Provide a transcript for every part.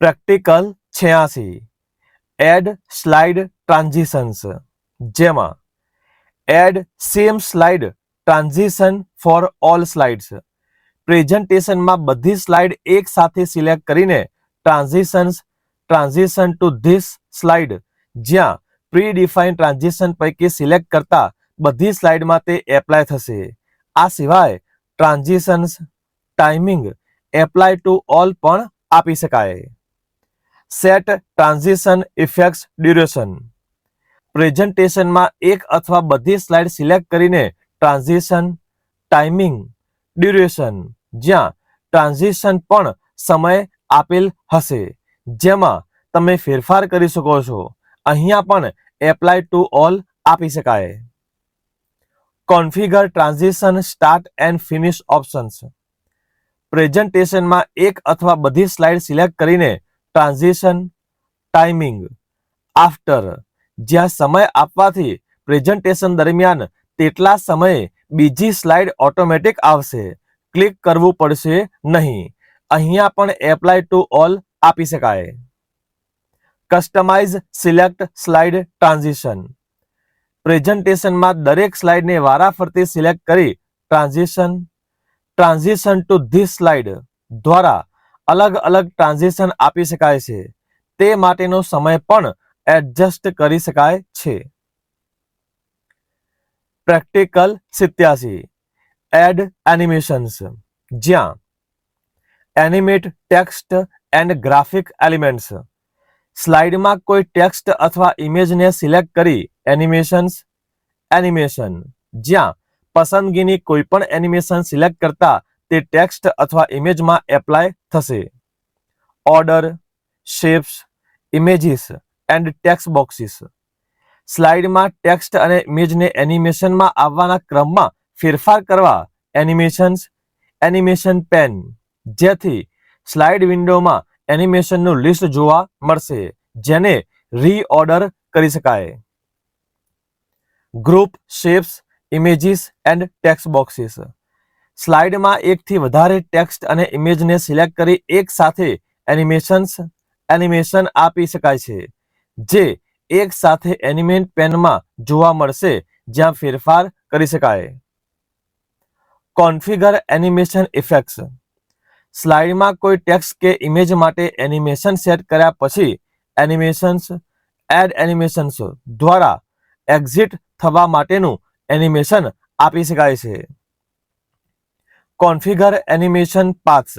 Practical છ્યાસી. Add slide transitions. જેમાં, add same slide transition for all slides. પ્રેઝન્ટેશનમાં બધી સ્લાઇડ એક સાથે સિલેક્ટ કરીને transitions, transition to this slide. જ્યાં પ્રી ડિફાઇન ટ્રાન્ઝિશન પૈકી સિલેક્ટ કરતા બધી સ્લાઇડમાં તે એપ્લાય થશે. આ સિવાય, transitions timing apply to all પણ આપી શકાય. સેટ ટ્રાન્ઝિશન ઇફેક્ટ્સ ડ્યુરેશન પ્રેઝન્ટેશનમાં એક અથવા બધી સ્લાઇડ સિલેક્ટ કરીને ટ્રાન્ઝિશન ટાઈમિંગ ડ્યુરેશન જ્યાં ટ્રાન્ઝિશન પણ સમય આપેલ હશે. જેમાં તમે ફેરફાર કરી શકો છો. અહીંયા પણ એપ્લાય ટુ ઓલ આપી શકાય. Configure transition start and finish options પ્રેઝન્ટેશનમાં એક અથવા બધી સ્લાઇડ સિલેક્ટ કરીને ટ્રાન્ઝિશન ટાઈમિંગ આફ્ટર. જ્યાં સમય આપવાથી પ્રેઝન્ટેશન દરમિયાન તેટલા સમયે બીજી સ્લાઇડ ઓટોમેટિક આવશે. ક્લિક કરવું પડશે નહીં. અહીંયા પણ એપ્લાય ટુ ઓલ આપી શકાય. Customise select slide transition. પ્રેઝન્ટેશનમાં દરેક સ્લાઇડને વારાફરતી સિલેક્ટ કરી transition transition to this slide દ્વારા અલગ અલગ ટ્રાન્ઝેક્શન આપી શકાય છે. તે માટેનો સમય પણ એડજસ્ટ કરી શકાય છે. પ્રેક્ટિકલ સિત્યાસી. એડ એનિમેશન્સ જ્યાં animate text and graphic elements સ્લાઇડમાં કોઈ ટેક્સ્ટ અથવા ઇમેજને સિલેક્ટ કરી એનિમેશન્સ એનિમેશન જ્યાં પસંદગીની કોઈપણ એનિમેશન સિલેક્ટ કરતા તે ટેક્સ્ટ અથવા ઇમેજમાં એપ્લાય થશે. Order, shapes images and text boxes. સ્લાઇડમાં ટેક્સ્ટ અને ઇમેજને એનિમેશનમાં આવવાના ક્રમમાં ફેરફાર કરવા એનિમેશન્સ, એનિમેશન પેન, જેથી સ્લાઇડ વિન્ડોમાં એનિમેશનનું લિસ્ટ જોવા મળશે, જેને રીઓર્ડર કરી શકાય. Group, shapes images and text boxes. સ્લાઇડમાં એકથી વધારે ટેક્સ્ટ અને ઇમેજને સિલેક્ટ કરી એક સાથે એનિમેશન્સ, એનિમેશન આપી શકાય છે, જે એક સાથે એનિમેન્ટ પેનમાં જોવા મળશે, જ્યાં ફેરફાર કરી શકાય. Configure animation effects. સ્લાઇડમાં કોઈ ટેક્સ્ટ કે ઇમેજ માટે એનિમેશન સેટ કર્યા પછી એનિમેશન્સ, એડ એનિમેશન્સ દ્વારા એક્ઝિટ થવા માટેનું એનિમેશન આપી શકાય છે. કોન્ફિગર એનિમેશન પાથ્સ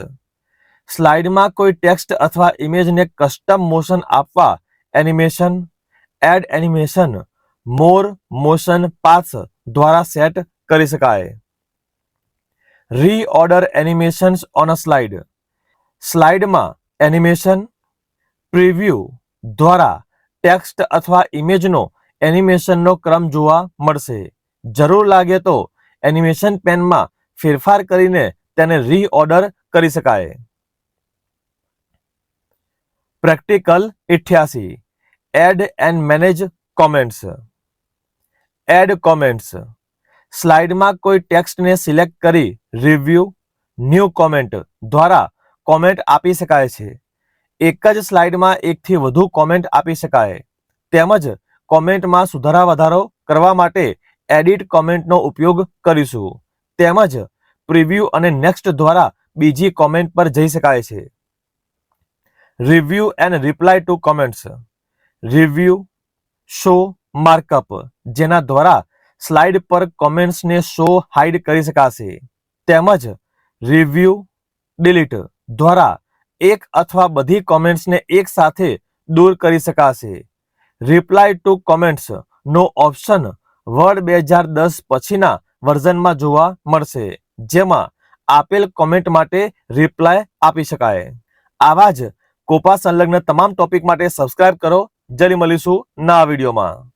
સ્લાઇડમાં કોઈ ટેક્સ્ટ અથવા ઇમેજને કસ્ટમ મોશન આપવા animation, add animation, more motion paths દ્વારા સેટ કરી શકાય. Reorder animations on a slide. સ્લાઇડમાં એનિમેશન, પ્રિવ્યૂ દ્વારા ટેક્સ્ટ અથવા ઇમેજનો એનિમેશનનો ક્રમ જોવા મળશે. જરૂર લાગે તો એનિમેશન પેનમાં ફેરફાર કરીને તેને રીઓર્ડર કરી શકાય. Practical ઇઠ્યાસી. Add and manage comments add comments સ્લાઇડમાં કોઈ ટેક્સ્ટને સિલેક્ટ કરી રિવ્યુ ન્યૂ કોમેન્ટ દ્વારા કોમેન્ટ આપી શકાય છે. એક જ સ્લાઇડમાં એકથી વધુ કોમેન્ટ આપી શકાય. તેમજ કોમેન્ટમાં સુધારા વધારો કરવા માટે એડિટ કોમેન્ટનો ઉપયોગ કરીશું. તેમજ પ્રિવ્યુ અને નેક્સ્ટ દ્વારા બીજી કોમેન્ટ પર જઈ શકાય છે. Review and reply to comments review show markup જેના દ્વારા સ્લાઇડ પર કોમેન્ટ્સને શો હાઇડ કરી શકાશે. તેમજ રિવ્યુ ડિલીટ દ્વારા એક અથવા બધી કોમેન્ટ્સને એક સાથે દૂર કરી શકાશે. રિપ્લાય ટુ કોમેન્ટ્સ નો ઓપ્શન વર્ડ બે હજાર દસ પછીના વર્ઝનમાં જોવા મળશે, જેમાં આપેલ કોમેન્ટ માટે રિપ્લાય આપી શકાય. આવા જ કોપા સંલગ્ન તમામ ટોપિક માટે સબસ્ક્રાઇબ કરો. જરી મળીશું નવા વિડીયોમાં.